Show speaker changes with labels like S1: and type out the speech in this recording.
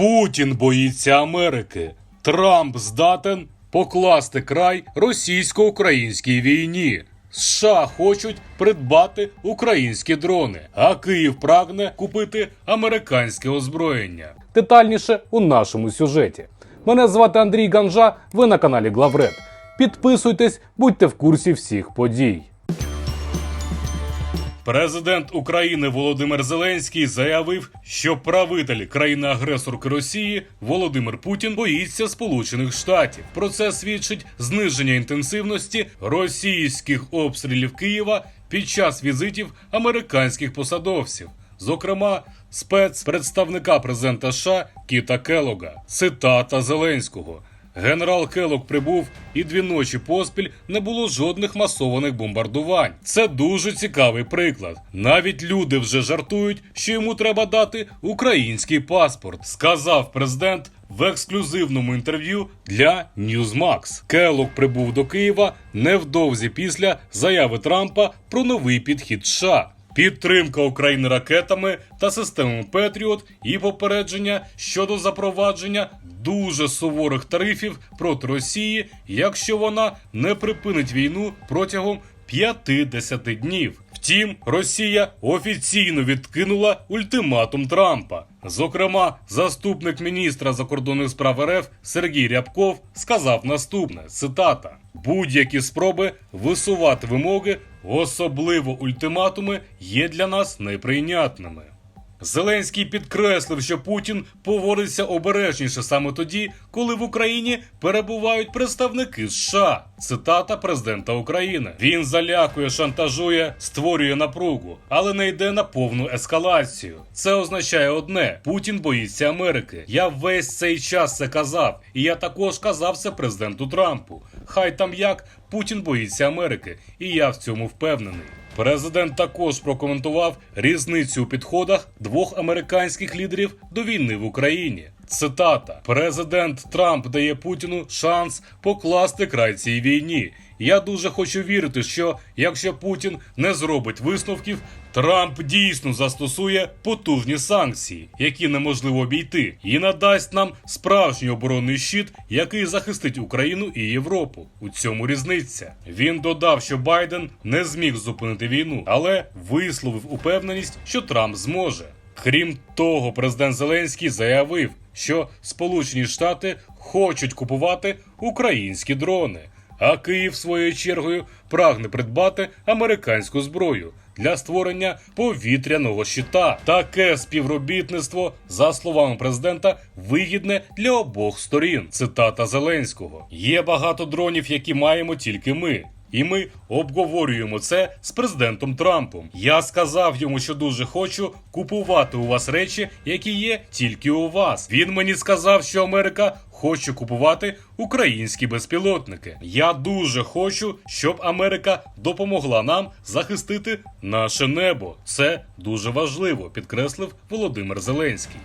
S1: Путін боїться Америки. Трамп здатен покласти край російсько-українській війні. США хочуть придбати українські дрони, а Київ прагне купити американське озброєння. Детальніше у нашому сюжеті. Мене звати Андрій Ганжа. Ви на каналі Главред. Підписуйтесь, будьте в курсі всіх подій. Президент України Володимир Зеленський заявив, що правитель країни-агресорки Росії Володимир Путін боїться Сполучених Штатів. Про це свідчить зниження інтенсивності російських обстрілів Києва під час візитів американських посадовців. Зокрема, спецпредставника президента США Кіта Келога. Цитата Зеленського. Генерал Келок прибув, і дві ночі поспіль не було жодних масованих бомбардувань. Це дуже цікавий приклад. Навіть люди вже жартують, що йому треба дати український паспорт, сказав президент в ексклюзивному інтерв'ю для Newsmax. Келок прибув до Києва невдовзі після заяви Трампа про новий підхід США. Підтримка України ракетами та системами Петріот і попередження щодо запровадження дуже суворих тарифів проти Росії, якщо вона не припинить війну протягом 50 днів. Втім, Росія офіційно відкинула ультиматум Трампа. Зокрема, заступник міністра закордонних справ РФ Сергій Рябков сказав наступне: цитата: будь-які спроби висувати вимоги, особливо ультиматуми, є для нас неприйнятними. Зеленський підкреслив, що Путін поводиться обережніше саме тоді, коли в Україні перебувають представники США. Цитата президента України. Він залякує, шантажує, створює напругу, але не йде на повну ескалацію. Це означає одне: Путін боїться Америки. Я весь цей час це казав, і я також казав це президенту Трампу. Хай там як Путін боїться Америки, і я в цьому впевнений. Президент також прокоментував різницю у підходах двох американських лідерів до війни в Україні. Цитата: Президент Трамп дає Путіну шанс покласти край цій війні. Я дуже хочу вірити, що якщо Путін не зробить висновків, Трамп дійсно застосує потужні санкції, які неможливо обійти, і надасть нам справжній оборонний щит, який захистить Україну і Європу. У цьому різниця. Він додав, що Байден не зміг зупинити війну, але висловив упевненість, що Трамп зможе. Крім того, президент Зеленський заявив, що Сполучені Штати хочуть купувати українські дрони. А Київ своєю чергою прагне придбати американську зброю для створення повітряного щита. Таке співробітництво, за словами президента, вигідне для обох сторін. Цитата Зеленського: є багато дронів, які маємо тільки ми. І ми обговорюємо це з президентом Трампом. Я сказав йому, що дуже хочу купувати у вас речі, які є тільки у вас. Він мені сказав, що Америка хоче купувати українські безпілотники. Я дуже хочу, щоб Америка допомогла нам захистити наше небо. Це дуже важливо, підкреслив Володимир Зеленський.